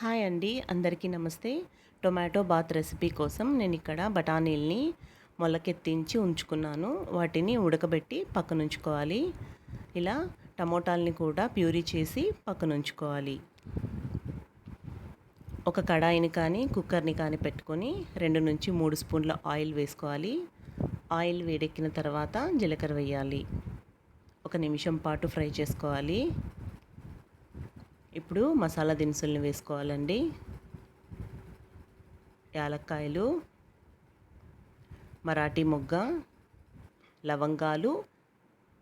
Hi అండి అందరికీ నమస్తే. టొమాటో బాత్ రెసిపీ కోసం నేను ఇక్కడ బఠానీల్ని మొలకెత్తించి ఉంచుకున్నాను. వాటిని ఉడకబెట్టి పక్కనుంచుకోవాలి. ఇలా టమోటాల్ని కూడా ప్యూరీ చేసి పక్కనుంచుకోవాలి. ఒక కడాయిని కానీ కుక్కర్ని కానీ పెట్టుకొని రెండు నుంచి మూడు స్పూన్ల ఆయిల్ వేసుకోవాలి. ఆయిల్ వేడెక్కిన తర్వాత జీలకర్ర వేయాలి. ఒక నిమిషం పాటు ఫ్రై చేసుకోవాలి. ఇప్పుడు మసాలా దినుసుల్ని వేసుకోవాలండి. యాలక్కాయలు మరాఠీ మొగ్గ లవంగాలు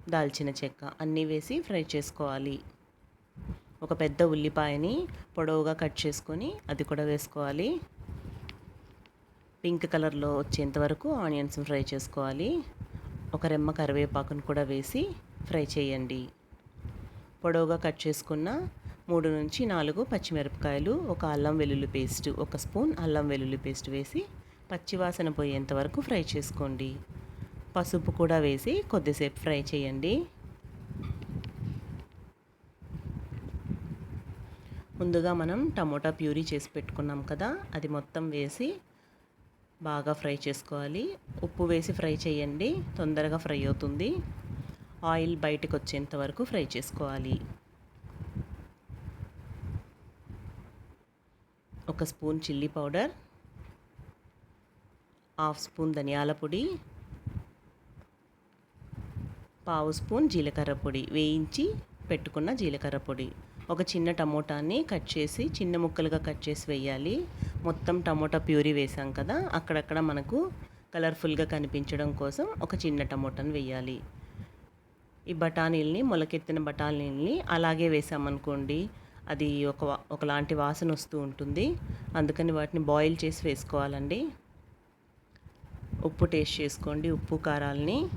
దాల్చిన చెక్క అన్నీ వేసి ఫ్రై చేసుకోవాలి. ఒక పెద్ద ఉల్లిపాయని పొడవుగా కట్ చేసుకొని అది కూడా వేసుకోవాలి. పింక్ కలర్లో వచ్చేంత వరకు ఆనియన్స్ ఫ్రై చేసుకోవాలి. ఒక రెమ్మ కరివేపాకును కూడా వేసి ఫ్రై చేయండి. పొడవుగా కట్ చేసుకున్న మూడు నుంచి నాలుగు పచ్చిమిరపకాయలు ఒక అల్లం వెల్లుల్లి పేస్ట్ ఒక స్పూన్ అల్లం వెల్లుల్లి పేస్ట్ వేసి పచ్చివాసన పోయేంత వరకు ఫ్రై చేసుకోండి. పసుపు కూడా వేసి కొద్దిసేపు ఫ్రై చేయండి. ముందుగా మనం టమోటా ప్యూరీ చేసి పెట్టుకున్నాం కదా అది మొత్తం వేసి బాగా ఫ్రై చేసుకోవాలి. ఉప్పు వేసి ఫ్రై చేయండి తొందరగా ఫ్రై అవుతుంది. ఆయిల్ బయటకు వచ్చేంత వరకు ఫ్రై చేసుకోవాలి. ఒక spoon chilli powder half spoon ధనియాల పొడి పావు స్పూన్ జీలకర్ర పొడి వేయించి పెట్టుకున్న జీలకర్ర పొడి. ఒక చిన్న టమోటాని కట్ చేసి చిన్న ముక్కలుగా కట్ చేసి వేయాలి. మొత్తం టమోటా ప్యూరీ వేసాం కదా అక్కడక్కడ మనకు కలర్ఫుల్గా కనిపించడం కోసం ఒక చిన్న టమోటాని వేయాలి. ఈ బఠానీల్ని మొలకెత్తిన బఠానీల్ని అలాగే వేసామనుకోండి అది ఒక ఒకలాంటి వాసన వస్తూ ఉంటుంది. అందుకని వాటిని బాయిల్ చేసి వేసుకోవాలండి. ఉప్పు టేస్ట్ చేసుకోండి ఉప్పు కారాలని.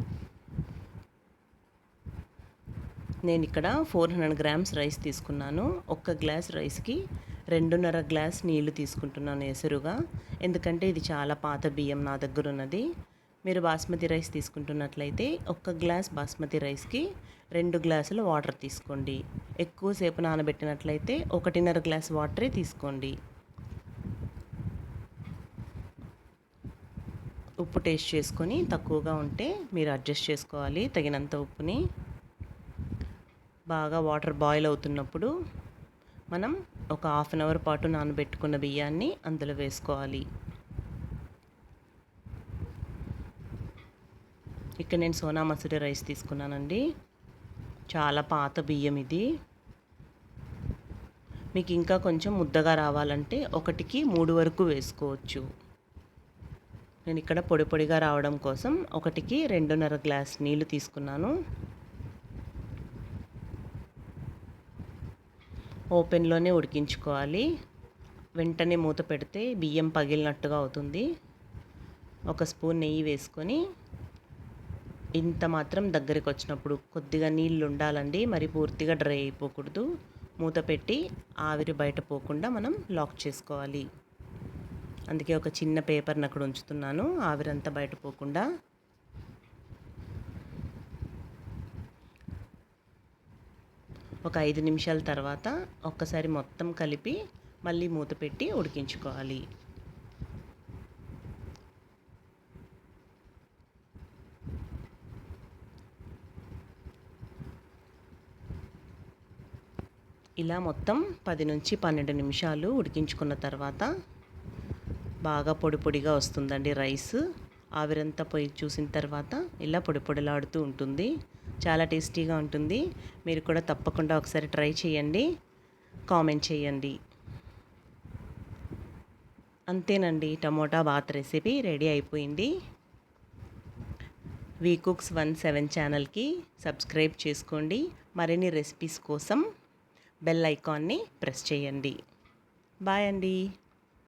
నేను ఇక్కడ ఫోర్ హండ్రెడ్ గ్రామ్స్ రైస్ తీసుకున్నాను. ఒక్క గ్లాస్ రైస్కి రెండున్నర గ్లాస్ నీళ్ళు తీసుకుంటున్నాను ఎసురుగా. ఎందుకంటే ఇది చాలా పాత బియ్యం నా దగ్గర ఉన్నది మీరు బాస్మతి రైస్ తీసుకుంటున్నట్లయితే ఒక్క గ్లాస్ బాస్మతి రైస్కి రెండు గ్లాసులు వాటర్ తీసుకోండి. ఎక్కువసేపు నానబెట్టినట్లయితే ఒకటిన్నర గ్లాస్ వాటరే తీసుకోండి. ఉప్పు టేస్ట్ చేసుకొని తక్కువగా ఉంటే మీరు అడ్జస్ట్ చేసుకోవాలి. తగినంత ఉప్పుని. బాగా వాటర్ బాయిల్ అవుతున్నప్పుడు మనం ఒక హాఫ్ అన్ అవర్ పాటు నానబెట్టుకున్న బియ్యాన్ని అందులో వేసుకోవాలి. ఇక్కడ నేను సోనా మసూరి రైస్ తీసుకున్నానండి. చాలా పాత బియ్యం ఇది. మీకు ఇంకా కొంచెం ముద్దగా రావాలంటే ఒకటికి మూడు వరకు వేసుకోవచ్చు. నేను ఇక్కడ పొడి పొడిగా రావడం కోసం ఒకటికి రెండున్నర గ్లాస్ నీళ్ళు తీసుకున్నాను. ఓపెన్లోనే ఉడికించుకోవాలి. వెంటనే మూత పెడితే బియ్యం పగిలినట్టుగా అవుతుంది. ఒక స్పూన్ నెయ్యి వేసుకొని ఇంత మాత్రం దగ్గరికి వచ్చినప్పుడు కొద్దిగా నీళ్ళు ఉండాలండి మరి పూర్తిగా డ్రై అయిపోకూడదు. మూత పెట్టి ఆవిరి బయట పోకుండా మనం లాక్ చేసుకోవాలి. అందుకే ఒక చిన్న పేపర్ని అక్కడ ఉంచుతున్నాను. ఆవిరంతా బయట పోకుండా. ఒక ఐదు నిమిషాల తర్వాత ఒక్కసారి మొత్తం కలిపి మళ్ళీ మూత పెట్టి ఉడికించుకోవాలి. ఇలా మొత్తం పది నుంచి పన్నెండు నిమిషాలు ఉడికించుకున్న తర్వాత బాగా పొడి పొడిగా వస్తుందండి రైస్. ఆవిరంతా పోయి చూసిన తర్వాత ఇలా పొడి పొడిలాడుతూ ఉంటుంది. చాలా టేస్టీగా ఉంటుంది. మీరు కూడా తప్పకుండా ఒకసారి ట్రై చేయండి. కామెంట్ చేయండి. అంతేనండి టమోటా బాత్ రెసిపీ రెడీ అయిపోయింది. వీ కుక్స్ వన్ సెవెన్ ఛానల్కి సబ్స్క్రైబ్ చేసుకోండి. మరిన్ని రెసిపీస్ కోసం బెల్ ఐకాన్ని ప్రెస్ చేయండి. బాయ్ అండి.